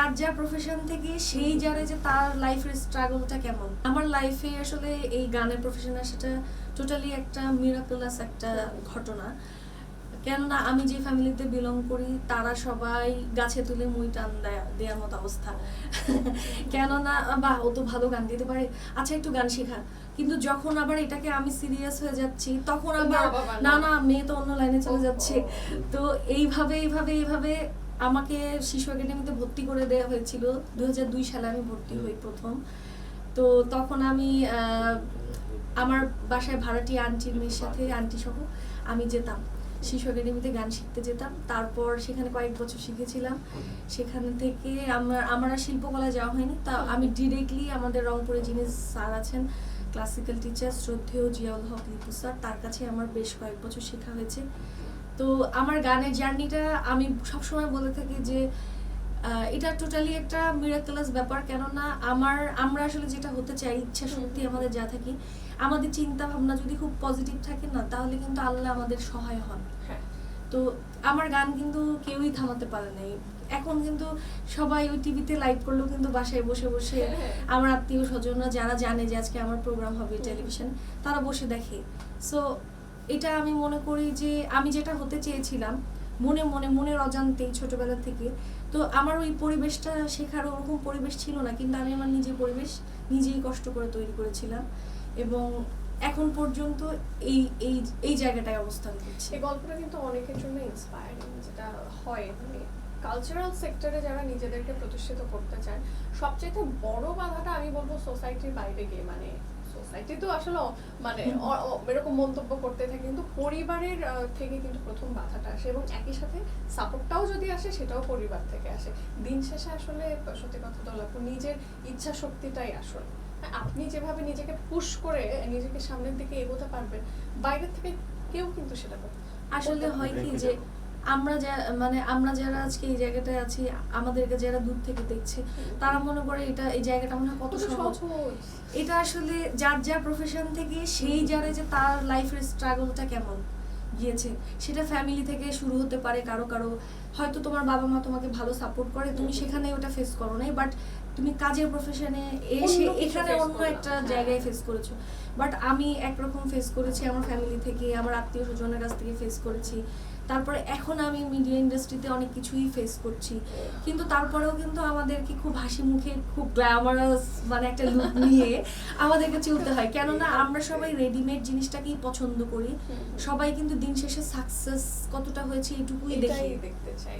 যার যা প্রফেশন থেকে সেই জানে যে তার লাইফের স্ট্রাগলটা কেমন। আমার লাইফে আসলে এই গানের প্রফেশনের সেটা টোটালি একটা মিরাকুলাস একটা ঘটনা। কেননা আমি যে ফ্যামিলিতে বিলং করি তারা সবাই গাছে তুলে মুই টান দেয়া- দেওয়ার মতো অবস্থা। কেননা বাহ ও তো ভালো গান দিতে পারে। আচ্ছা একটু গান শেখা। কিন্তু যখন আবার এটাকে আমি সিরিয়াস হয়ে যাচ্ছি তখন আবার না। না। মেয়ে তো অন্য লাইনে চলে যাচ্ছে। তো এইভাবে এইভাবে এইভাবে আমাকে শিশু একাডেমিতে ভর্তি করে দেওয়া হয়েছিল। দু হাজার দুই সালে আমি ভর্তি হই প্রথম। তো তখন আমি আমার বাসায় ভাড়াটি আন্টির মেয়ের সাথে আন্টি সহ আমি যেতাম। শিশু একাডেমিতে গান শিখতে যেতাম। তারপর সেখানে কয়েক বছর শিখেছিলাম। সেখান থেকে আমার আমার আর শিল্পকলা যাওয়া হয়নি। তা আমি ডিরেক্টলি আমাদের রংপুরে যিনি স্যার আছেন ক্লাসিক্যাল টিচার শ্রদ্ধেয় জিয়াউল হক লিপু স্যার, তার কাছে আমার বেশ কয়েক বছর শেখা হয়েছে। তো আমার গানের জার্নিটা আমি সবসময় বলে থাকি যে এটা টোটালি একটা মিরাকুলাস ব্যাপার। কেননা আমার আমরা আসলে যেটা হতে চাই ইচ্ছা শক্তি আমাদের যা থাকি আমাদের চিন্তা ভাবনা যদি খুব পজিটিভ থাকে না তাহলে কিন্তু আল্লাহ আমাদের সহায় হন। হ্যাঁ। তো আমার গান কিন্তু কেউই থামাতে পারে নাই এখন কিন্তু সবাই ওই টিভিতে লাইভ করলেও কিন্তু বাসায় বসে বসে হ্যাঁ। আমার আত্মীয় স্বজনরা যারা জানে যে আজকে আমার প্রোগ্রাম হবে টেলিভিশন তারা বসে দেখে। সো এটা আমি মনে করি যে আমি যেটা হতে চেয়েছিলাম, মনে মনে, মনের অজান্তেই ছোটবেলা থেকে, তো আমার ওই পরিবেশটা শেখার ওরকম পরিবেশ ছিল না, কিন্তু আমি আমার নিজের পরিবেশ নিজেই কষ্ট করে তৈরি করেছিলাম এবং এখন পর্যন্ত এই এই এই জায়গাটায় অবস্থান করছি। এই গল্পটা কিন্তু অনেকের জন্য ইন্সপায়ারিং যেটা হয় মানে কালচারাল সেক্টরে যারা নিজেদেরকে প্রতিষ্ঠিত করতে চায় সবচেয়ে বড় বাধাটা আমি বলব সোসাইটির বাইরে গিয়ে মানে সোসাইটি তো আসলে মানে এরকম মন্তব্য করতে থাকে কিন্তু পরিবারের থেকে কিন্তু প্রথম বাধাটা আসে এবং একই সাথে সাপোর্টটাও যদি আসে সেটাও পরিবার থেকে আসে। দিন শেষে আসলে সত্যি কথা তো নিজের ইচ্ছা শক্তিটাই আসল। আপনি যেভাবে নিজেকে পুশ করে নিজেকে সামনের দিকে এগোতে পারবেন বাইরের থেকে কেউ কিন্তু সেটা করতে আসলে হয় কি যে আমরা যা মানে আমরা যারা আজকে এই জায়গাটায় আছি আমাদেরকে যারা দূর থেকে দেখছে তারা মনে করে এটা এই জায়গাটা মনে হয় কত সহজ। সহজ। এটা আসলে যার যার প্রফেশন থেকে সেই জানে যে তার লাইফের স্ট্রাগলটা কেমন গিয়েছে। সেটা ফ্যামিলি থেকে শুরু হতে পারে কারও কারও। হয়তো তোমার বাবা মা তোমাকে ভালো সাপোর্ট করে তুমি সেখানে ওটা ফেস করো নাই বাট তুমি কাজের প্রফেশনে এসে এখানে অন্য একটা হ্যাঁ। জায়গায় ফেস করেছ। বাট আমি একরকম ফেস করেছি আমার ফ্যামিলি থেকে আমার আত্মীয় স্বজনের কাছ থেকে ফেস করেছি। তারপরে এখন আমি মিডিয়া ইন্ডাস্ট্রিতে অনেক কিছুই ফেস করছি। কিন্তু তারপরেও কিন্তু আমাদেরকে খুব হাসি মুখে খুব গ্ল্যামারাস মানে একটা লুক নিয়ে আমাদেরকে চলতে হয়। কেননা আমরা সবাই রেডিমেড জিনিসটাকেই পছন্দ করি। সবাই কিন্তু দিন শেষে সাকসেস কতটা হয়েছে এটুকুই দেখি। দেখতে চাই।